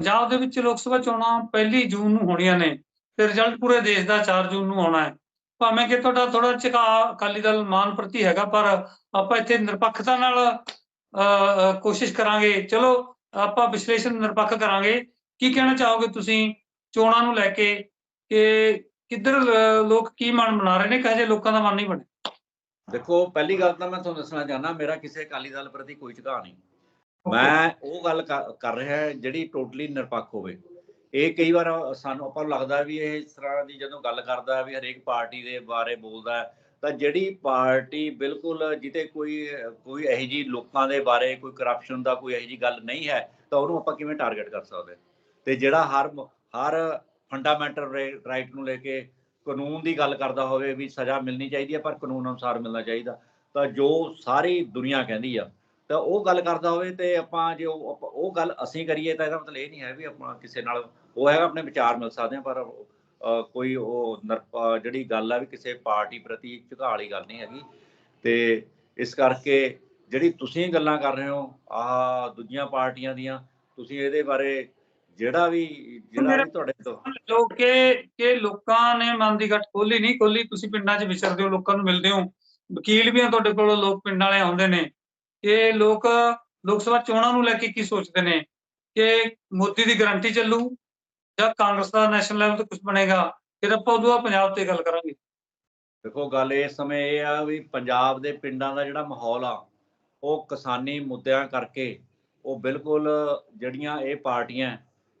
ਪੰਜਾਬ ਦੇ ਵਿੱਚ ਲੋਕ ਸਭਾ ਚੋਣਾਂ ਪਹਿਲੀ ਜੂਨ ਨੂੰ ਹੋਣੀਆਂ ਨੇ, ਤੇ ਰਿਜ਼ਲਟ ਪੂਰੇ ਦੇਸ਼ ਦਾ 4 ਜੂਨ ਨੂੰ ਆਉਣਾ ਹੈ। ਭਾਵੇਂ ਕਿ ਤੁਹਾਡਾ ਥੋੜਾ ਝੁਕਾ ਅਕਾਲੀ ਦਲ ਮਾਨ ਪ੍ਰਤੀ ਹੈਗਾ, ਪਰ ਆਪਾਂ ਇੱਥੇ ਨਿਰਪੱਖਤਾ ਨਾਲ ਕੋਸ਼ਿਸ਼ ਕਰਾਂਗੇ। ਚਲੋ, ਆਪਾਂ ਵਿਸ਼ਲੇਸ਼ਣ ਨਿਰਪੱਖ ਕਰਾਂਗੇ। ਕੀ ਕਹਿਣਾ ਚਾਹੋਗੇ ਤੁਸੀਂ ਚੋਣਾਂ ਨੂੰ ਲੈ ਕੇ? ਕਿ ਕਿੱਧਰ ਲੋਕ ਕੀ ਮਨ ਬਣਾ ਰਹੇ ਨੇ? ਕਹੇ ਜੇ ਲੋਕਾਂ ਦਾ ਮਨ ਨਹੀਂ ਬਣਿਆ ਦੇਖੋ, ਪਹਿਲੀ ਗੱਲ ਤਾਂ ਮੈਂ ਤੁਹਾਨੂੰ ਦੱਸਣਾ ਚਾਹਨਾ ਮੇਰਾ ਕਿਸੇ ਅਕਾਲੀ ਦਲ ਪ੍ਰਤੀ ਕੋਈ ਝੁਕਾਅ ਨਹੀਂ। ਮੈਂ ਉਹ ਗੱਲ ਕਰ ਕਰ ਰਿਹਾ ਜਿਹੜੀ ਟੋਟਲੀ ਨਿਰਪੱਖ ਹੋਵੇ। ਇਹ ਕਈ ਵਾਰ ਸਾਨੂੰ ਆਪਾਂ ਨੂੰ ਲੱਗਦਾ ਵੀ ਇਹ ਇਸ ਤਰ੍ਹਾਂ ਦੀ ਜਦੋਂ ਗੱਲ ਕਰਦਾ ਵੀ ਹਰੇਕ ਪਾਰਟੀ ਦੇ ਬਾਰੇ ਬੋਲਦਾ ਤਾਂ ਜਿਹੜੀ ਪਾਰਟੀ ਬਿਲਕੁਲ ਜਿੱਤੇ ਕੋਈ ਕੋਈ ਇਹੋ ਜੀ ਲੋਕਾਂ ਦੇ ਬਾਰੇ ਕੋਈ ਕਰਪਸ਼ਨ ਦਾ ਕੋਈ ਇਹੋ ਜੀ ਗੱਲ ਨਹੀਂ ਹੈ, ਤਾਂ ਉਹਨੂੰ ਆਪਾਂ ਕਿਵੇਂ ਟਾਰਗੇਟ ਕਰ ਸਕਦੇ ਤੇ ਜਿਹੜਾ ਹਰ ਹਰ ਫੰਡਾਮੈਂਟਲ ਰਾਈਟ ਨੂੰ ਲੈ ਕੇ ਕਾਨੂੰਨ ਦੀ ਗੱਲ ਕਰਦਾ ਹੋਵੇ ਵੀ ਸਜ਼ਾ ਮਿਲਣੀ ਚਾਹੀਦੀ ਹੈ, ਪਰ ਕਾਨੂੰਨ ਅਨੁਸਾਰ ਮਿਲਣਾ ਚਾਹੀਦਾ। ਤਾਂ ਜੋ ਸਾਰੀ ਦੁਨੀਆ ਕਹਿੰਦੀ ਆ ਤਾਂ ਉਹ ਗੱਲ ਕਰਦਾ ਹੋਵੇ ਤੇ ਆਪਾਂ ਜੇ ਉਹ, ਆਪਾਂ- ਉਹ ਗੱਲ ਅਸੀਂ ਕਰੀਏ ਤਾਂ ਇਹਦਾ ਮਤਲਬ ਇਹ ਨਹੀਂ ਹੈ ਵੀ ਆਪਾਂ ਕਿਸੇ ਨਾਲ, ਉਹ ਹੈਗਾ ਆਪਣੇ ਵਿਚਾਰ ਮਿਲ ਸਕਦੇ ਆ, ਪਰ ਕੋਈ ਉਹ ਨਰ- ਜਿਹੜੀ ਗੱਲ ਆ ਵੀ ਕਿਸੇ ਪਾਰਟੀ ਪ੍ਰਤੀ ਝੁਕਾਅ ਵਾਲੀ ਗੱਲ ਨਹੀਂ ਹੈਗੀ। ਤੇ ਇਸ ਕਰਕੇ ਜਿਹੜੀ ਤੁਸੀਂ ਗੱਲਾਂ ਕਰ ਰਹੇ ਹੋ ਆਹ ਦੂਜੀਆਂ ਪਾਰਟੀਆਂ ਦੀਆਂ, ਤੁਸੀਂ ਇਹਦੇ ਬਾਰੇ ਜਿਹੜਾ ਵੀ ਜਿਹੜਾ ਵੀ ਤੁਹਾਡੇ ਤੋਂ ਲੋਕ ਕਿ ਲੋਕਾਂ ਨੇ ਮਨ ਦੀ ਗੱਠ ਖੋਲੀ ਨਹੀਂ ਖੋਲੀ ਤੁਸੀਂ ਪਿੰਡਾਂ 'ਚ ਵਿਚਰਦੇ ਹੋ, ਲੋਕਾਂ ਨੂੰ ਮਿਲਦੇ ਹੋ। ਵਕੀਲ ਵੀ ਆ ਤੁਹਾਡੇ ਕੋਲ, ਲੋਕ ਪਿੰਡਾਂ ਵਾਲੇ ਆਉਂਦੇ ਨੇ। ਕਿ ਲੋਕ ਲੋਕ ਸਭਾ ਚੋਣਾਂ ਨੂੰ ਲੈ ਕੇ ਕੀ ਸੋਚਦੇ ਨੇ? ਕਿ ਮੋਦੀ ਦੀ ਗਾਰੰਟੀ ਚੱਲੂ ਜਾਂ ਕਾਂਗਰਸ ਦਾ ਨੈਸ਼ਨਲ ਲੈਵਲ ਤੇ ਕੁਝ ਬਣੇਗਾ? ਫਿਰ ਆਪਾਂ ਉਦੋਂ ਪੰਜਾਬ ਤੇ ਗੱਲ ਕਰਾਂਗੇ। ਦੇਖੋ, ਗੱਲ ਇਸ ਸਮੇਂ ਇਹ ਆ ਵੀ ਪੰਜਾਬ ਦੇ ਪਿੰਡਾਂ ਦਾ ਜਿਹੜਾ ਮਾਹੌਲ ਆ, ਉਹ ਕਿਸਾਨੀ ਮੁੱਦਿਆਂ ਕਰਕੇ ਉਹ ਬਿਲਕੁਲ ਜਿਹੜੀਆਂ ਇਹ ਪਾਰਟੀਆਂ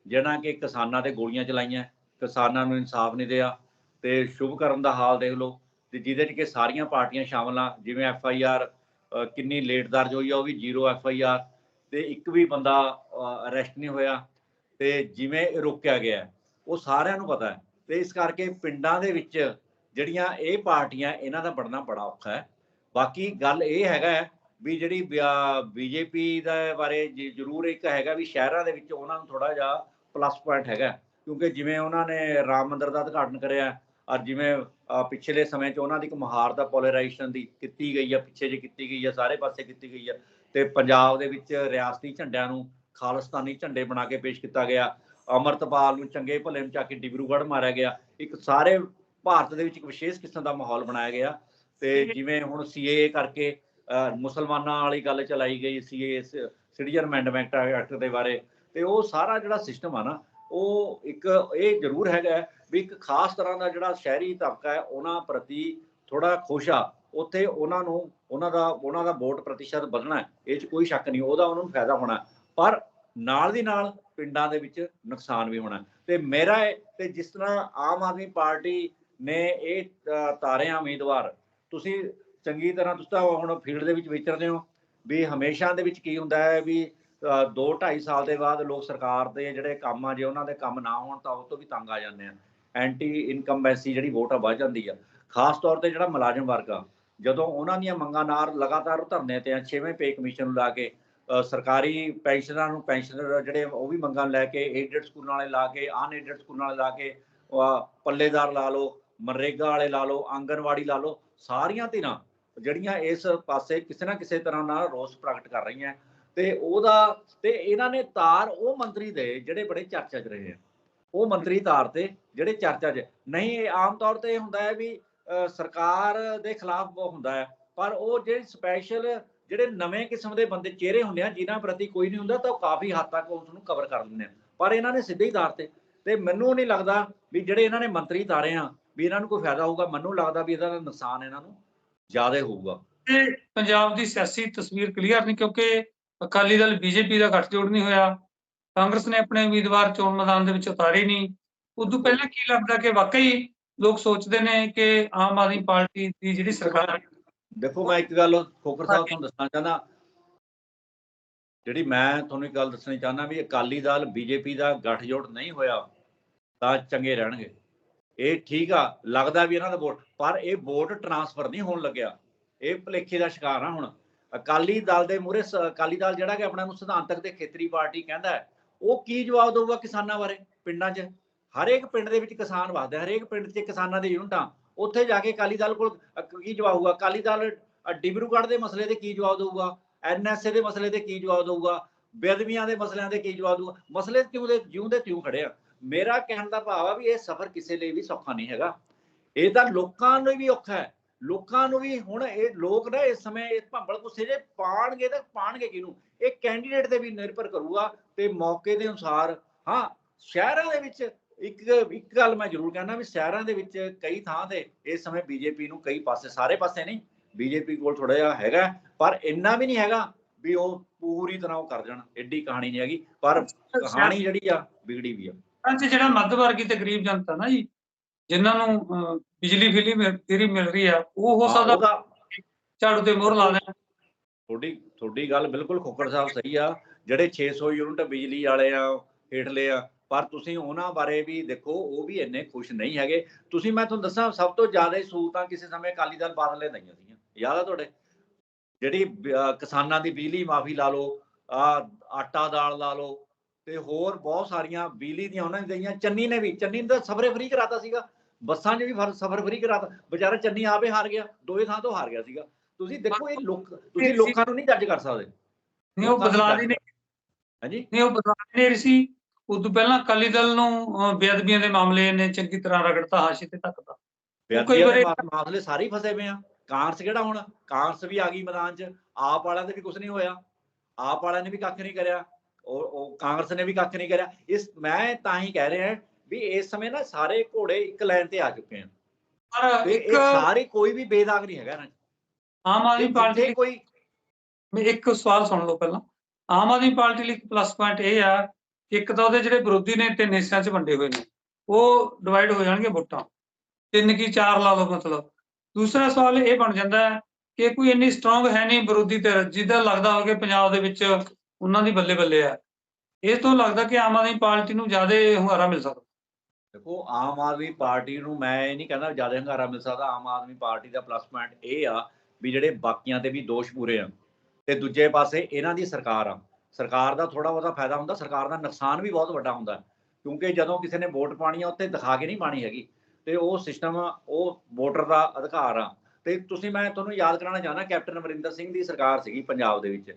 ਜਿਹਨਾਂ ਕਿ ਕਿਸਾਨਾਂ ਤੇ ਗੋਲੀਆਂ ਚਲਾਈਆਂ, ਕਿਸਾਨਾਂ ਨੂੰ ਇਨਸਾਫ ਨਹੀਂ ਦਿਆ ਤੇ ਸ਼ੁਭ ਕਰਨ ਦਾ ਹਾਲ ਦੇਖ ਲਓ ਤੇ ਜਿਹਦੇ 'ਚ ਕਿ ਸਾਰੀਆਂ ਪਾਰਟੀਆਂ ਸ਼ਾਮਲ ਆ, ਜਿਵੇਂ ਐਫ ਆਈ ਆਰ ਕਿੰਨੀ ਲੇਟ ਦਰਜ ਹੋਈ ਆ, ਉਹ ਵੀ ਜ਼ੀਰੋ ਐਫ ਆਈ ਆਰ। ਤੇ ਇੱਕ ਵੀ ਬੰਦਾ ਅਰੈਸਟ ਨਹੀਂ ਹੋਇਆ ਤੇ ਜਿਵੇਂ ਰੋਕਿਆ ਗਿਆ ਉਹ ਸਾਰਿਆਂ ਨੂੰ ਪਤਾ ਹੈ। ਤੇ ਇਸ ਕਰਕੇ ਪਿੰਡਾਂ ਦੇ ਵਿੱਚ ਜਿਹੜੀਆਂ ਇਹ ਪਾਰਟੀਆਂ, ਇਹਨਾਂ ਦਾ ਬਣਨਾ ਬੜਾ ਔਖਾ ਹੈ। ਬਾਕੀ ਗੱਲ ਇਹ ਹੈਗਾ ਵੀ ਜਿਹੜੀ ਬੀਜੇਪੀ ਦਾ ਬਾਰੇ ਜ਼ਰੂਰ ਇੱਕ ਹੈਗਾ ਵੀ ਸ਼ਹਿਰਾਂ ਦੇ ਵਿੱਚ ਉਹਨਾਂ ਨੂੰ ਥੋੜਾ ਜਿਹਾ ਪਲੱਸ ਪੁਆਇੰਟ ਹੈਗਾ ਕਿਉਂਕਿ ਜਿਵੇਂ ਉਹਨਾਂ ਨੇ ਰਾਮ ਮੰਦਿਰ ਦਾ ਉਦਘਾਟਨ ਕਰਿਆ ਔਰ ਜਿਵੇਂ ਪਿਛਲੇ ਸਮੇਂ 'ਚ ਉਹਨਾਂ ਦੀ ਇੱਕ ਮਹਾਰ ਦਾ ਪੋਲਰਾਈਜੇਸ਼ਨ ਦੀ ਕੀਤੀ ਗਈ ਆ ਪਿੱਛੇ ਜੇ ਕੀਤੀ ਗਈ ਆ ਸਾਰੇ ਪਾਸੇ ਕੀਤੀ ਗਈ ਆ ਤੇ ਪੰਜਾਬ ਦੇ ਵਿੱਚ ਰਿਆਸਤੀ ਝੰਡਿਆਂ ਨੂੰ ਖਾਲਿਸਤਾਨੀ ਝੰਡੇ ਬਣਾ ਕੇ ਪੇਸ਼ ਕੀਤਾ ਗਿਆ ਅਮਰਤਪਾਲ ਨੂੰ ਚੰਗੇ ਭਲੇ ਨੂੰ ਚੱਕ ਕੇ ਡਿਬਰੂਗੜ੍ਹ ਮਾਰਿਆ ਗਿਆ ਇੱਕ ਸਾਰੇ ਭਾਰਤ ਦੇ ਵਿੱਚ ਇੱਕ ਵਿਸ਼ੇਸ਼ ਕਿਸਮ ਦਾ ਮਾਹੌਲ ਬਣਾਇਆ ਗਿਆ ਤੇ ਜਿਵੇਂ ਹੁਣ ਸੀਏਏ ਕਰਕੇ ਮੁਸਲਮਾਨਾਂ ਵਾਲੀ ਗੱਲ ਚਲਾਈ ਗਈ ਸੀਏ ਸਿਟੀਜ਼ਨ ਅਮੈਂਡਮੈਂਟ ਐਕਟ ਦੇ ਬਾਰੇ ਤੇ ਉਹ ਸਾਰਾ ਜਿਹੜਾ ਸਿਸਟਮ ਆ ਨਾ ਉਹ ਇੱਕ ਇਹ ਜ਼ਰੂਰ ਹੈਗਾ ਵੀ ਇੱਕ ਖਾਸ ਤਰ੍ਹਾਂ ਦਾ ਜਿਹੜਾ ਸ਼ਹਿਰੀ ਤਬਕਾ ਹੈ ਉਹਨਾਂ ਪ੍ਰਤੀ ਥੋੜਾ ਖੁਸ਼ ਆ। ਉੱਥੇ ਉਹਨਾਂ ਨੂੰ ਉਹਨਾਂ ਦਾ ਉਹਨਾਂ ਦਾ ਵੋਟ ਪ੍ਰਤੀਸ਼ਤ ਵਧਣਾ ਇਹ 'ਚ ਕੋਈ ਸ਼ੱਕ ਨਹੀਂ ਉਹਦਾ ਉਹਨਾਂ ਨੂੰ ਫਾਇਦਾ ਹੋਣਾ ਪਰ ਨਾਲ ਦੀ ਨਾਲ ਪਿੰਡਾਂ ਦੇ ਵਿੱਚ ਨੁਕਸਾਨ ਵੀ ਹੋਣਾ ਹੈ। ਤੇ ਮੇਰਾ ਇਹ- ਤੇ ਜਿਸ ਤਰ੍ਹਾਂ ਆਮ ਆਦਮੀ ਪਾਰਟੀ ਨੇ ਇਹ ਅ, ਤਾਰਿਆਂ ਉਮੀਦਵਾਰ ਤੁਸੀਂ ਚੰਗੀ ਤਰ੍ਹਾਂ ਤੁਸੀਂ ਤਾਂ ਹੁਣ ਫੀਲਡ ਦੇ ਵਿੱਚ ਵਿਚਰਦੇ ਹੋ ਵੀ ਹਮੇਸ਼ਾ ਦੇ ਵਿੱਚ ਕੀ ਹੁੰਦਾ ਹੈ ਵੀ 2 2.5 ਸਾਲ ਦੇ ਬਾਅਦ ਲੋਕ ਸਰਕਾਰ ਦੇ ਜਿਹੜੇ ਕੰਮ ਆ ਜੇ ਉਹਨਾਂ ਦੇ ਕੰਮ ਨਾ ਹੋਣ ਤਾਂ ਉਹ ਤੋਂ ਵੀ ਤੰਗ ਆ ਜਾਂਦੇ ਆ। ਐਂਟੀ ਇਨਕੰਬੈਂਸੀ ਜਿਹੜੀ ਵੋਟ ਆ, ਵੱਧ ਜਾਂਦੀ ਆ। ਖਾਸ ਤੌਰ ਤੇ ਜਿਹੜਾ ਮੁਲਾਜ਼ਮ ਵਰਗ ਆ, ਜਦੋਂ ਉਹਨਾਂ ਦੀਆਂ ਮੰਗਾਂ ਨਾਲ ਲਗਾਤਾਰ ਧਰਨੇ ਤੇ ਆ 6ਵੇਂ ਪੇ ਕਮਿਸ਼ਨ ਨੂੰ ਲਾ ਕੇ ਸਰਕਾਰੀ ਪੈਨਸ਼ਨਰਾਂ ਨੂੰ, ਪੈਨਸ਼ਨਰ ਜਿਹੜੇ ਉਹ ਵੀ ਮੰਗਾਂ ਲੈ ਕੇ ਏਡਡ ਸਕੂਲਾਂ ਵਾਲੇ ਲਾ ਕੇ ਅਨਏਡਡ ਸਕੂਲਾਂ ਵਾਲੇ ਲਾ ਕੇ ਪੱਲੇਦਾਰ ਲਾ ਲਓ ਮਨਰੇਗਾ ਵਾਲੇ ਲਾ ਲਓ, ਆਂਗਨਵਾੜੀ ਲਾ ਲਓ, ਸਾਰੀਆਂ ਧਿਰਾਂ ਜਿਹੜੀਆਂ ਇਸ ਪਾਸੇ ਕਿਸੇ ਨਾ ਕਿਸੇ ਤਰ੍ਹਾਂ ਨਾਲ ਰੋਸ ਪ੍ਰਗਟ ਕਰ ਰਹੀਆਂ। ਤੇ ਉਹਦਾ, ਤੇ ਇਹਨਾਂ ਨੇ ਤਾਰ ਉਹ ਮੰਤਰੀ ਦੇ ਜਿਹੜੇ ਬੜੇ ਚਰਚਾ 'ਚ ਰਹੇ ਆ। ਉਹ ਮੰਤਰੀ ਤਾਰ ਤੇ ਜਿਹੜੇ ਚਰਚਾ 'ਚ, ਨਹੀਂ, ਇਹ ਆਮ ਤੌਰ ਤੇ ਇਹ ਹੁੰਦਾ ਹੈ ਵੀ ਸਰਕਾਰ ਦੇ ਖਿਲਾਫ ਹੁੰਦਾ ਹੈ, ਪਰ ਉਹ ਜਿਹੜੇ ਸਪੈਸ਼ਲ ਜਿਹੜੇ ਨਵੇਂ ਕਿਸਮ ਦੇ ਬੰਦੇ ਚਿਹਰੇ ਹੁੰਦੇ ਆ, ਜਿਨ੍ਹਾਂ ਪ੍ਰਤੀ ਕੋਈ ਨਹੀਂ ਹੁੰਦਾ, ਤਾਂ ਕਾਫੀ ਹੱਦ ਤੱਕ ਉਸ ਨੂੰ ਕਵਰ ਕਰ ਲੈਂਦੇ ਆ। ਪਰ ਇਹਨਾਂ ਨੇ ਸਿੱਧੇ ਹੀ ਤਾਰ ਤੇ ਮੈਨੂੰ ਨਹੀਂ ਲੱਗਦਾ ਵੀ ਜਿਹੜੇ ਇਹਨਾਂ ਨੇ ਮੰਤਰੀ ਤਾਰੇ ਆ, ਵੀ ਇਹਨਾਂ ਨੂੰ ਕੋਈ ਫਾਇਦਾ ਹੋਊਗਾ। ਮੈਨੂੰ ਲੱਗਦਾ ਵੀ ਇਹਦਾ ਨੁਕਸਾਨ ਇਹਨਾਂ ਨੂੰ ਜ਼ਿਆਦਾ ਹੋਊਗਾ। ਪੰਜਾਬ ਦੀ ਸਿਆਸੀ ਤਸਵੀਰ ਕਲੀਅਰ ਨਹੀਂ, ਕਿਉਂਕਿ ਅਕਾਲੀ ਦਲ, ਬੀਜੇਪੀ ਦਾ ਗੱਠਜੋੜ ਨਹੀਂ ਹੋਇਆ। ਕਾਂਗਰਸ ਨੇ ਆਪਣੇ ਉਮੀਦਵਾਰ ਚੋਣ ਮੈਦਾਨ ਦੇ ਵਿੱਚ ਉਤਾਰੇ ਨਹੀਂ। ਉਦੋਂ ਪਹਿਲਾਂ ਕੀ ਲੱਗਦਾ ਕਿ ਵਾਕਈ ਲੋਕ ਸੋਚਦੇ ਨੇ ਕਿ ਆਮ ਆਦਮੀ ਪਾਰਟੀ ਦੀ ਜਿਹੜੀ ਸਰਕਾਰ ਦੇਖੋ ਮੈਂ ਇੱਕ ਗੱਲ ਖੋਖਰ ਸਾਹਿਬ ਤੁਹਾਨੂੰ ਦੱਸਣਾ ਚਾਹੁੰਦਾ। ਜਿਹੜੀ ਮੈਂ ਤੁਹਾਨੂੰ ਇੱਕ ਗੱਲ ਦੱਸਣੀ ਚਾਹੁੰਦਾ ਵੀ ਅਕਾਲੀ ਦਲ ਬੀਜੇਪੀ ਦਾ ਗੱਠਜੋੜ ਨਹੀਂ ਹੋਇਆ ਤਾਂ ਚੰਗੇ ਰਹਿਣਗੇ। ਇਹ ਠੀਕ ਆ ਲੱਗਦਾ ਵੀ ਇਹਨਾਂ ਦਾ ਵੋਟ ਪਰ ਇਹ ਵੋਟ ਟਰਾਂਸਫਰ ਨਹੀਂ ਹੋਣ ਲੱਗਿਆ। ਇਹ ਭੁਲੇਖੇ ਦਾ ਸ਼ਿਕਾਰ ਆ ਹੁਣ। ਅਕਾਲੀ ਦਲ ਦੇ ਮੂਹਰੇ ਸ- ਅਕਾਲੀ ਦਲ ਜਿਹੜਾ ਕਿ ਆਪਣਾ ਨੂੰ ਸਿਧਾਂਤਕ ਤੇ ਖੇਤਰੀ ਪਾਰਟੀ ਕਹਿੰਦਾ ਹੈ ਉਹ ਕੀ ਜਵਾਬ ਦੇਊਗਾ ਕਿਸਾਨਾਂ ਬਾਰੇ ਪਿੰਡਾਂ 'ਚ? ਹਰੇਕ ਪਿੰਡ ਦੇ ਵਿੱਚ ਕਿਸਾਨ ਵਸਦੇ ਹਰੇਕ ਪਿੰਡ 'ਚ ਕਿਸਾਨਾਂ ਦੇ ਯੂਨਿਟਾਂ। ਉੱਥੇ ਜਾ ਕੇ ਅਕਾਲੀ ਦਲ ਕੋਲ ਕੀ ਜਵਾਬ ਹੋਊਗਾ? ਅਕਾਲੀ ਦਲ ਡਿਬਰੂਗੜ੍ਹ ਦੇ ਮਸਲੇ ਤੇ ਕੀ ਜਵਾਬ ਦੇਊਗਾ? ਐਨਐਸਏ ਦੇ ਮਸਲੇ ਤੇ ਕੀ ਜਵਾਬ ਦੇਊਗਾ? ਬੇਅਦਬੀਆਂ ਦੇ ਮਸਲਿਆਂ ਦੇ ਕੀ ਜਵਾਬ ਦੂਗਾ ਮਸਲੇ ਕਿਉਂ ਦੇ, ਜਿਉਂ ਦੇ ਤਿਉਂ ਖੜੇ ਆ। ਮੇਰਾ ਕਹਿਣ ਦਾ ਭਾਵ ਆ ਵੀ ਇਹ ਸਫ਼ਰ ਕਿਸੇ ਲਈ ਵੀ ਸੌਖਾ ਨਹੀਂ ਹੈਗਾ। ਇਹ ਤਾਂ ਲੋਕਾਂ ਨੂੰ ਵੀ ਔਖਾ ਹੈ। ਲੋਕਾਂ ਨੂੰ ਵੀ ਹੁਣ ਇਹ ਲੋਕ ਨਾ ਇਸ ਸਮੇਂ ਇਹ ਭੰਬਲ ਗੁੱਸੇ ਜੇ ਪਾਣਗੇ ਤਾਂ ਪਾਣਗੇ ਕਿਹਨੂੰ? ਇਹ ਕੈਂਡੀਡੇਟ ਤੇ ਵੀ ਨਿਰਭਰ ਕਰੂਗਾ ਤੇ ਮੌਕੇ ਦੇ ਅਨੁਸਾਰ ਹਾਂ ਸ਼ਹਿਰਾਂ ਦੇ ਵਿੱਚ ਇੱਕ ਇੱਕ ਗੱਲ ਮੈਂ ਜ਼ਰੂਰ ਕਹਿਣਾ ਵੀ ਸ਼ਹਿਰਾਂ ਦੇ ਵਿੱਚ ਕਈ ਥਾਂ ਤੇ ਇਸ ਸਮੇਂ ਬੀਜੇਪੀ ਨੂੰ ਕਈ ਪਾਸੇ ਸਾਰੇ ਪਾਸੇ ਨਹੀਂ ਬੀਜੇਪੀ ਕੋਲ ਥੋੜਾ ਜਿਹਾ ਹੈਗਾ ਪਰ ਇੰਨਾ ਵੀ ਨਹੀਂ ਹੈਗਾ ਵੀ ਉਹ ਪੂਰੀ ਤਰ੍ਹਾਂ ਉਹ ਕਰ ਜਾਣ ਐਡੀ ਕਹਾਣੀ ਨਹੀਂ ਹੈਗੀ ਪਰ ਕਹਾਣੀ ਜਿਹੜੀ ਆ ਵਿਗੜੀ ਵੀ ਆ। 'ਚ ਜਿਹੜਾ ਮੱਧ ਵਰਗੀ ਤੇ ਗਰੀਬ ਜਨਤਾ ਨਾ ਜੀ ਜਿਨ੍ਹਾਂ ਨੂੰ ਬਿਜਲੀ ਫ੍ਰੀ ਮਿਲ ਫ੍ਰੀ ਮਿਲ ਰਹੀ ਆ ਉਹ ਹੋ ਸਕਦਾ ਝਾੜੂ ਤੇ ਮੋਹਰ ਲਾ ਦੇਣ। ਤੁਹਾਡੀ ਤੁਹਾਡੀ ਗੱਲ ਬਿਲਕੁਲ ਖੋਖੜ ਸਾਹਿਬ ਸਹੀ ਆ, ਜਿਹੜੇ 600 ਯੂਨਿਟ ਬਿਜਲੀ ਵਾਲੇ ਆ, ਹੇਠਲੇ ਆ, ਪਰ ਤੁਸੀਂ ਉਹਨਾਂ ਬਾਰੇ ਵੀ ਦੇਖੋ, ਉਹ ਵੀ ਇੰਨੇ ਖੁਸ਼ ਨਹੀਂ ਹੈਗੇ। ਤੁਸੀਂ, ਮੈਂ ਤੁਹਾਨੂੰ ਦੱਸਾਂ, ਸਭ ਤੋਂ ਜ਼ਿਆਦਾ ਸਹੂਲਤਾਂ ਕਿਸੇ ਸਮੇਂ ਅਕਾਲੀ ਦਲ ਬਾਦਲ ਨੇ ਦਈਆਂ ਸੀਗੀਆਂ, ਯਾਦ ਆ ਤੁਹਾਡੇ? ਜਿਹੜੀ ਕਿਸਾਨਾਂ ਦੀ ਬਿਜਲੀ ਮਾਫੀ ਲਾ ਲਓ, ਆ ਆਟਾ ਦਾਲ ਲਾ ਲਓ, ਤੇ ਹੋਰ ਬਹੁਤ ਸਾਰੀਆਂ ਬਿਜਲੀ ਦੀਆਂ ਉਹਨਾਂ ਨੇ ਦਈਆਂ, ਚੰਨੀ ਨੇ ਵੀ, ਚੰਨੀ ਨੇ ਤਾਂ ਸਫਰੇ ਫਰੀ ਕਰਾਤਾ ਸੀਗਾ, ਬੱਸਾਂ 'ਚ ਵੀ ਸਫਰ ਫਰੀ ਕਰਾਤਾ ਵਿਚਾਰਾ ਚੰਨੀ ਆਪੇ ਹਾਰ ਗਿਆ, ਦੋਵੇਂ ਥਾਂ ਤੋਂ ਹਾਰ ਗਿਆ ਸੀਗਾ। ਤੁਸੀਂ ਦੇਖੋ ਇਹ ਲੋਕ ਤੁਸੀਂ ਲੋਕਾਂ ਨੂੰ ਨਹੀਂ ਜੱਜ ਕਰ ਸਕਦੇ। ਨਹੀਂ ਉਹ ਬਦਲਾ ਦੀ ਨਹੀਂ ਹਾਂਜੀ? ਨਹੀਂ ਉਹ ਬਦਲਾ ਦੀ ਨਹੀਂ ਸੀ। ਉਦੋਂ ਪਹਿਲਾਂ ਅਕਾਲੀ ਦਲ ਨੂੰ ਬੇਅਦਬੀਆਂ ਦੇ ਮਾਮਲੇ ਨੇ ਚੰਗੀ ਤਰ੍ਹਾਂ ਰਗੜਤਾ ਹਾਸ਼ੀ ਤੇ ਬੇਅਦਬੀਆਂ ਦੇ ਵਾਰੀ- ਮਾ- ਮਾਮਲੇ ਸਾਰੇ ਹੀ ਫਸੇ ਪਏ ਆ। ਕਾਂਗਰਸ ਕਿਹੜਾ ਹੁਣ? ਕਾਂਗਰਸ ਵੀ ਆ ਗਈ ਮੈਦਾਨ 'ਚ। ਆਪ ਵਾਲਿਆਂ ਦੇ ਵੀ ਕੁਝ ਨਹੀਂ ਹੋਇਆ। ਆਪ ਵਾਲਿਆਂ ਨੇ ਵੀ ਕੱਖ ਨਹੀਂ ਕਰਿਆ। ਉਹ ਕਾਂਗਰਸ ਨੇ ਵੀ ਕੱਖ ਨਹੀਂ ਕਰਿਆ। ਇਸ ਮੈਂ ਤਾਂ ਹੀ ਕਹਿ ਰਿਹਾ ਵੀ ਇਸ ਸਮੇਂ ਨਾ ਸਾਰੇ ਘੋੜੇ ਇੱਕ ਲਾਈਨ ਤੇ ਆ ਚੁੱਕੇ ਆ ਪਰ ਇੱਕ ਸਾਰੇ ਕੋਈ ਵੀ ਬੇਦਾਗ ਨਹੀਂ ਹੈਗਾ 'ਚ। ਆਮ ਆਦਮੀ ਪਾਰਟੀ ਜਿੱਥੇ ਕੋਈ ਮੈਂ ਇੱਕ ਸਵਾਲ ਸੁਣ ਲਓ ਪਹਿਲਾਂ। ਆਮ ਆਦਮੀ ਪਾਰਟੀ ਲਈ ਪਲੱਸ ਪੁਆਇੰਟ ਇਹ ਆ ਕਿ ਇੱਕ ਤਾਂ ਉਹਦੇ ਜਿਹੜੇ ਵਿਰੋਧੀ ਨੇ ਤਿੰਨ ਹਿੱਸਿਆਂ 'ਚ ਵੰਡੇ ਹੋਏ ਨੇ। ਉਹ ਡਿਵਾਈਡ ਹੋ ਜਾਣਗੇ ਵੋਟਾਂ। ਤਿੰਨ ਕੀ ਚਾਰ ਲਾ ਲਓ ਮਤਲਬ। ਦੂਸਰਾ ਸਵਾਲ ਇਹ ਬਣ ਜਾਂਦਾ ਹੈ ਕਿ ਕੋਈ ਇੰਨੀ ਸਟਰੋਂਗ ਹੈ ਨਹੀਂ ਵਿਰੋਧੀ ਧਿਰ ਜਿਹਦਾ ਲੱਗਦਾ ਹੋਵੇ ਕਿ ਪੰਜਾਬ ਦੇ ਵਿੱਚ ਉਹਨਾਂ ਦੀ ਬੱਲੇ ਬੱਲੇ ਆ। ਇਹ ਤੋਂ ਲੱਗਦਾ ਕਿ ਆਮ ਆਦਮੀ ਪਾਰਟੀ ਨੂੰ ਜ਼ਿਆਦਾ ਹੁੰਗਾਰਾ ਮਿਲ ਸਕਦਾ। ਦੇਖੋ ਆਮ ਆਦਮੀ ਪਾਰਟੀ ਨੂੰ ਮੈਂ ਇਹ ਨਹੀਂ ਕਹਿੰਦਾ ਜ਼ਿਆਦਾ ਹੰਗਾਰਾ ਮਿਲ ਸਕਦਾ। ਆਮ ਆਦਮੀ ਪਾਰਟੀ ਦਾ ਪਲੱਸ ਪੁਆਇੰਟ ਇਹ ਆ ਵੀ ਜਿਹੜੇ ਬਾਕੀਆਂ ਤੇ ਵੀ ਦੋਸ਼ ਪੂਰੇ ਆ। ਤੇ ਦੂਜੇ ਪਾਸੇ ਇਹਨਾਂ ਦੀ ਸਰਕਾਰ ਆ। ਸਰਕਾਰ ਦਾ ਥੋੜਾ ਬਹੁਤਾ ਫਾਇਦਾ ਹੁੰਦਾ, ਸਰਕਾਰ ਦਾ ਨੁਕਸਾਨ ਵੀ ਬਹੁਤ ਵੱਡਾ ਹੁੰਦਾ। ਕਿਉਂਕਿ ਜਦੋਂ ਕਿਸੇ ਨੇ ਵੋਟ ਪਾਣੀ ਆ ਉੱਤੇ ਦਿਖਾ ਕੇ ਨਹੀਂ ਪਾਣੀ ਹੈਗੀ। ਤੇ ਉਹ ਸਿਸਟਮ ਉਹ ਵੋਟਰ ਦਾ ਅਧਿਕਾਰ ਆ। ਤੇ ਤੁਸੀਂ, ਮੈਂ ਤੁਹਾਨੂੰ ਯਾਦ ਕਰਾਉਣਾ ਚਾਹਨਾ ਕੈਪਟਨ ਅਮਰਿੰਦਰ ਸਿੰਘ ਦੀ ਸਰਕਾਰ ਸੀਗੀ ਪੰਜਾਬ ਦੇ ਵਿੱਚ।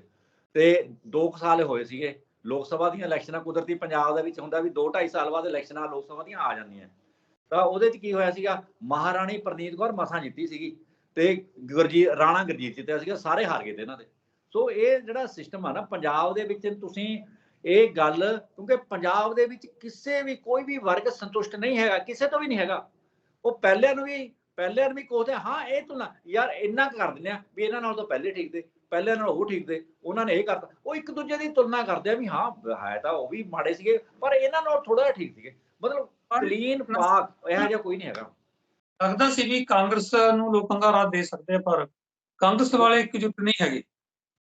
ਤੇ 2 ਸਾਲ ਹੋਏ ਸੀਗੇ। ਲੋਕ ਸਭਾ ਦੀਆਂ ਇਲੈਕਸ਼ਨਾਂ ਕੁਦਰਤੀ ਪੰਜਾਬ ਦੇ ਵਿੱਚ ਹੁੰਦਾ ਵੀ 2 2.5 ਸਾਲ ਬਾਅਦ ਇਲੈਕਸ਼ਨਾਂ ਲੋਕ ਸਭਾ ਦੀਆਂ ਆ ਜਾਂਦੀਆਂ। ਤਾਂ ਉਹਦੇ 'ਚ ਕੀ ਹੋਇਆ ਸੀਗਾ? ਮਹਾਰਾਣੀ ਪ੍ਰਨੀਤ ਕੌਰ ਮਸਾਂ ਜਿੱਤੀ ਸੀਗੀ। ਤੇ ਗੁਰਜੀਤ ਰਾਣਾ ਗੁਰਜੀਤ ਜਿੱਤਿਆ ਸੀਗਾ ਸਾਰੇ ਹਾਰ ਗਏ ਤੇ ਇਹਨਾਂ ਦੇ। ਸੋ ਇਹ ਜਿਹੜਾ ਸਿਸਟਮ ਆ ਨਾ ਪੰਜਾਬ ਦੇ ਵਿੱਚ ਤੁਸੀਂ ਇਹ ਗੱਲ ਕਿਉਂਕਿ ਪੰਜਾਬ ਦੇ ਵਿੱਚ ਕਿਸੇ ਵੀ ਕੋਈ ਵੀ ਵਰਗ ਸੰਤੁਸ਼ਟ ਨਹੀਂ ਹੈਗਾ ਕਿਸੇ ਤੋਂ ਵੀ ਨਹੀਂ ਹੈਗਾ। ਉਹ ਪਹਿਲਿਆਂ ਨੂੰ ਵੀ ਪਹਿਲਿਆਂ ਨੂੰ ਵੀ ਕੋਹਦੇ ਹਾਂ ਇਹ ਤੁਲਨਾ ਯਾਰ ਇੰਨਾ ਕਰ ਦਿੰਦੇ ਆ ਵੀ ਇਹਨਾਂ ਨਾਲ ਤਾਂ ਪਹਿਲੇ ਠੀਕ ਤੇ ਪਹਿਲਿਆਂ ਨਾਲ ਉਹ ਠੀਕ ਤੇ ਉਹਨਾਂ ਨੇ ਇਹ ਕਰਤਾ। ਉਹ ਇੱਕ ਦੂਜੇ ਦੀ ਤੁਲਨਾ ਕਰਦੇ ਆ ਵੀ ਹਾਂ ਹੈ ਤਾਂ ਉਹ ਵੀ ਮਾੜੇ ਸੀਗੇ ਪਰ ਇਹਨਾਂ ਨਾਲ ਥੋੜਾ ਜਿਹਾ ਠੀਕ ਸੀਗੇ। ਮਤਲਬ ਕਲੀਨ ਪਾਕ ਇਹੋ ਜਿਹਾ ਕੋਈ ਨਹੀਂ ਹੈਗਾ। ਲੱਗਦਾ ਸੀ ਵੀ ਕਾਂਗਰਸ ਨੂੰ ਲੋਕ ਹੰਗਾਰਾ ਦੇ ਸਕਦੇ ਆ ਪਰ ਕਾਂਗਰਸ ਵਾਲੇ ਇਕਜੁੱਟ ਨਹੀਂ ਹੈਗੇ।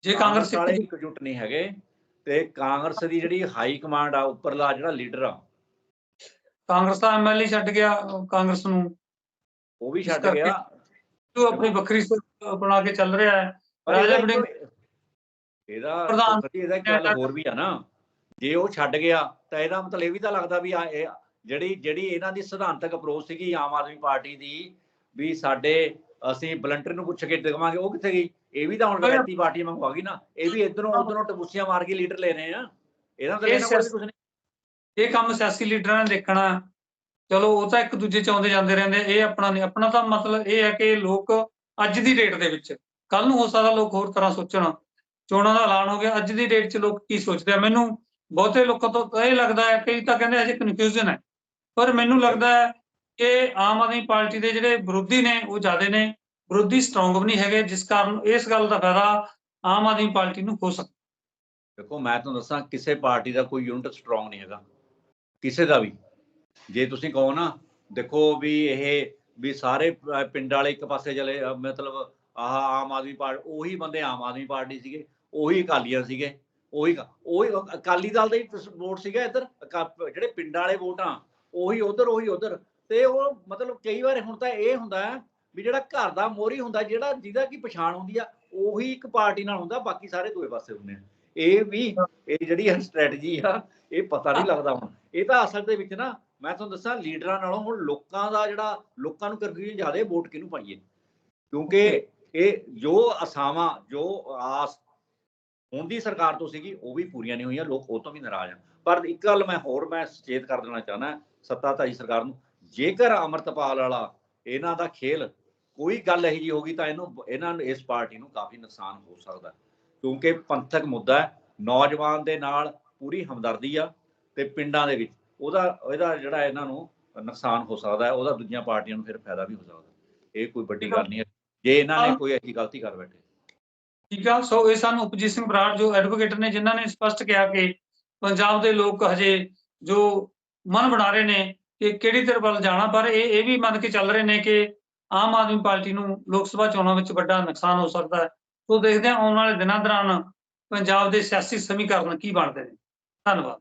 ਜੇ ਕਾਂਗਰਸ ਵਾਲੇ ਇਕਜੁੱਟ ਨਹੀਂ ਹੈਗੇ ਤੇ ਕਾਂਗਰਸ ਦੀ ਜਿਹੜੀ ਹਾਈ ਕਮਾਂਡ ਆ ਉੱਪਰਲਾ ਜਿਹੜਾ ਲੀਡਰ ਆ ਕਾਂਗਰਸ ਦਾ ਐਮਐਲਏ ਛੱਡ ਗਿਆ ਕਾਂਗਰਸ ਨੂੰ। ਉਹ ਵੀ ਛੱਡ ਗਿਆ। ਉਹ ਆਪਣੀ ਵੱਖਰੀ ਸੋਚ ਬਣਾ ਕੇ ਚੱਲ ਰਿਹਾ ਹੈ। ਰਾਜਾ ਇੱਕ- ਇਹਦਾ ਪ੍ਰਧਾਨ ਇਹਦਾ ਇੱਕ ਗੱਲ ਹੋਰ ਵੀ ਆ ਨਾ। ਜੇ ਉਹ ਛੱਡ ਗਿਆ ਤਾਂ ਇਹਦਾ ਮਤਲਬ ਇਹ ਵੀ ਤਾਂ ਲੱਗਦਾ ਵੀ ਆ ਇਹ ਜਿਹੜੀ ਜਿਹੜੀ ਇਹਨਾਂ ਦੀ ਸਿਧਾਂਤਕ ਅਪਰੋਚ ਸੀਗੀ ਆਮ ਆਦਮੀ ਪਾਰਟੀ ਦੀ ਵੀ ਸਾਡੇ ਅਸੀਂ ਵਲੰਟਰ ਨੂੰ ਪੁੱਛ ਕੇ ਦੇਵਾਂਗੇ ਉਹ ਕਿੱਥੇ ਗਈ? ਇਹ ਵੀ ਤਾਂ ਹੁਣ ਵਿਅਕਤੀ ਪਾਰਟੀ ਮੰਗਵਾ ਗਈ ਨਾ। ਇਹ ਵੀ ਇਧਰੋਂ ਉਧਰੋਂ ਟਬੂਸੀਆਂ ਮਾਰ ਕੇ ਲੀਡਰ ਲੈ ਰਹੇ ਆ। ਇਹਨਾਂ ਦਾ ਲੈਣਾ ਕੁਝ ਨਹੀਂ। ਇਹ ਕੰਮ ਸਿਆਸੀ ਲੀਡਰਾਂ ਨੇ ਦੇਖਣਾ। ਚਲੋ ਉਹ ਤਾਂ ਇੱਕ ਦੂਜੇ ਚ ਆਉਂਦੇ ਜਾਂਦੇ ਰਹਿੰਦੇ ਇਹ ਆਪਣਾ ਨਹੀਂ ਆਪਣਾ ਤਾਂ ਮਤਲਬ ਇਹ ਹੈ ਕਿ ਲੋਕ ਅੱਜ ਦੀ ਡੇਟ ਦੇ ਵਿੱਚ ਕੱਲ ਨੂੰ ਹੋ ਸਕਦਾ ਲੋਕ ਹੋਰ ਤਰ੍ਹਾਂ ਸੋਚਣ। ਚੋਣਾਂ ਦਾ ਐਲਾਨ ਹੋ ਗਿਆ। ਅੱਜ ਦੀ ਡੇਟ 'ਚ ਲੋਕ ਕੀ ਸੋਚਦੇ ਆ? ਮੈਨੂੰ ਬਹੁਤੇ ਲੋਕਾਂ ਤੋਂ ਇਹ ਲੱਗਦਾ ਹੈ ਕਈ ਤਾਂ ਕਹਿੰਦੇ ਅਜੇ ਕਨਫਿਊਜ਼ਨ ਹੈ। ਪਰ ਮੈਨੂੰ ਲੱਗਦਾ ਹੈ ਕਿ ਆਮ ਆਦਮੀ ਪਾਰਟੀ ਦੇ ਜਿਹੜੇ ਵਿਰੋਧੀ ਨੇ, ਉਹ ਜ਼ਿਆਦੇ ਨੇ। ਵਿਰੋਧੀ ਸਟਰੋਂਗ ਵੀ ਨਹੀਂ ਹੈਗੇ, ਜਿਸ ਕਾਰਨ ਇਸ ਗੱਲ ਦਾ ਫਾਇਦਾ ਆਮ ਆਦਮੀ ਪਾਰਟੀ ਨੂੰ ਹੋ ਸਕਦਾ। ਦੇਖੋ, ਮੈਂ ਤੁਹਾਨੂੰ ਦੱਸਾਂ, ਕਿਸੇ ਪਾਰਟੀ ਦਾ ਕੋਈ ਯੂਨਿਟ ਸਟਰੋਂਗ ਨਹੀਂ ਹੈਗਾ। ਕਿਸੇ ਦਾ ਵੀ। ਜੇ ਤੁਸੀਂ ਕਹੋ ਨਾ, ਦੇਖੋ ਵੀ ਇਹ, ਵੀ ਸਾਰੇ ਪਿੰਡ ਵਾਲੇ ਇੱਕ ਪਾਸੇ ਚਲੇ ਮਤਲਬ ਆਹ ਆਮ ਆਦਮੀ ਪਾਰਟੀ ਉਹੀ ਬੰਦੇ ਆਮ ਆਦਮੀ ਪਾਰਟੀ ਸੀਗੇ, ਉਹੀ ਅਕਾਲੀਆਂ ਸੀਗੇ, ਉਹੀ ਉਹੀ ਅਕਾਲੀ ਦਲ ਦਾ ਹੀ ਵੋਟ ਸੀਗਾ ਇੱਧਰ। ਜਿਹੜੇ ਪਿੰਡਾਂ ਵਾਲੇ ਵੋਟ ਆ ਉਹੀ ਉਧਰ ਉਹੀ ਉਧਰ। ਤੇ ਉਹ ਮਤਲਬ ਕਈ ਵਾਰ ਹੁਣ ਤਾਂ ਇਹ ਹੁੰਦਾ ਵੀ ਜਿਹੜਾ ਘਰ ਦਾ ਮੋਰੀ ਹੁੰਦਾ ਜਿਹੜਾ ਜਿਹਦਾ ਕੀ ਪਛਾਣ ਹੁੰਦੀ ਆ ਉਹੀ ਇੱਕ ਪਾਰਟੀ ਨਾਲ ਹੁੰਦਾ ਬਾਕੀ ਸਾਰੇ ਦੂਏ ਪਾਸੇ ਹੁੰਦੇ ਆ। ਇਹ ਵੀ ਇਹ ਜਿਹੜੀ ਸਟ੍ਰੈਟਜੀ ਆ ਇਹ ਪਤਾ ਨਹੀਂ ਲੱਗਦਾ ਹੁਣ। ਇਹ ਤਾਂ ਅਸਲ ਦੇ ਵਿੱਚ ਨਾ ਮੈਂ ਤੁਹਾਨੂੰ ਦੱਸਾਂ ਲੀਡਰਾਂ ਨਾਲੋਂ ਹੁਣ ਲੋਕਾਂ ਦਾ ਜਿਹੜਾ ਲੋਕਾਂ ਨੂੰ ਕਨਫਿਊਜ਼ਨ ਜ਼ਿਆਦਾ ਵੋਟ ਕਿਹਨੂੰ ਪਾਈਏ? ਕਿਉਂਕਿ ਇਹ ਜੋ ਅਸਾਵਾਂ ਜੋ ਆਸ ਹੁਣ ਦੀ ਸਰਕਾਰ ਤੋਂ ਸੀਗੀ ਉਹ ਵੀ ਪੂਰੀਆਂ ਨਹੀਂ ਹੋਈਆਂ ਲੋਕ ਉਹ ਤੋਂ ਵੀ ਨਾਰਾਜ਼ ਆ। ਪਰ ਇੱਕ ਗੱਲ ਮੈਂ ਹੋਰ ਮੈਂ ਸੁਚੇਤ ਕਰ ਦੇਣਾ ਚਾਹੁੰਦਾ ਸੱਤਾਧਾਰੀ ਸਰਕਾਰ ਨੂੰ ਜੇਕਰ ਅਮਰਤਪਾਲ ਵਾਲਾ ਇਹਨਾਂ ਦਾ ਖੇਲ ਕੋਈ ਗੱਲ ਇਹੀ ਹੋਗੀ ਤਾਂ ਇਹਨੂੰ ਇਹਨਾਂ ਨੂੰ ਇਸ ਪਾਰਟੀ ਨੂੰ ਕਾਫੀ ਨੁਕਸਾਨ ਹੋ ਸਕਦਾ। ਕਿਉਂਕਿ ਪੰਥਕ ਮੁੱਦਾ ਹੈ ਨੌਜਵਾਨ ਦੇ ਨਾਲ ਪੂਰੀ ਹਮਦਰਦੀ ਆ ਤੇ ਪਿੰਡਾਂ ਦੇ ਵਿੱਚ ਉਹਦਾ ਇਹਦਾ ਜਿਹੜਾ ਇਹਨਾਂ ਨੂੰ ਨੁਕਸਾਨ ਹੋ ਸਕਦਾ ਹੈ ਉਹਦਾ ਦੂਜੀਆਂ ਪਾਰਟੀਆਂ ਨੂੰ ਫਿਰ ਫਾਇਦਾ ਵੀ ਹੋ ਸਕਦਾ। ਇਹ ਕੋਈ ਵੱਡੀ ਗੱਲ ਨਹੀਂ ਹੈ ਜੇ ਇਹਨਾਂ ਨੇ ਕੋਈ ਐਸੀ ਗਲਤੀ ਕਰ ਬੈਠੇ ਠੀਕ ਆ ਸੋ ਇਹ ਸਾਨੂੰ ਉਪਜੀਤ ਸਿੰਘ ਬਰਾੜ ਜੋ ਐਡਵੋਕੇਟ ਨੇ ਜਿਨ੍ਹਾਂ ਨੇ ਸਪਸ਼ਟ ਕਿਹਾ ਕਿ ਪੰਜਾਬ ਦੇ ਲੋਕ ਹਜੇ ਜੋ ਮਨ ਬਣਾ ਰਹੇ ਨੇ ਕਿ ਕਿਹੜੀ ਧਿਰ ਵੱਲ ਜਾਣਾ, ਪਰ ਇਹ ਇਹ ਵੀ ਮੰਨ ਕੇ ਚੱਲ ਰਹੇ ਨੇ ਕਿ ਆਮ ਆਦਮੀ ਪਾਰਟੀ ਨੂੰ ਲੋਕ ਸਭਾ ਚੋਣਾਂ ਵਿੱਚ ਵੱਡਾ ਨੁਕਸਾਨ ਹੋ ਸਕਦਾ ਹੈ। ਸੋ ਦੇਖਦੇ ਹਾਂ ਆਉਣ ਵਾਲੇ ਦਿਨਾਂ ਦੌਰਾਨ ਪੰਜਾਬ ਦੇ ਸਿਆਸੀ ਸਮੀਕਰਨ ਕੀ ਬਣਦੇ ਨੇ। ਧੰਨਵਾਦ।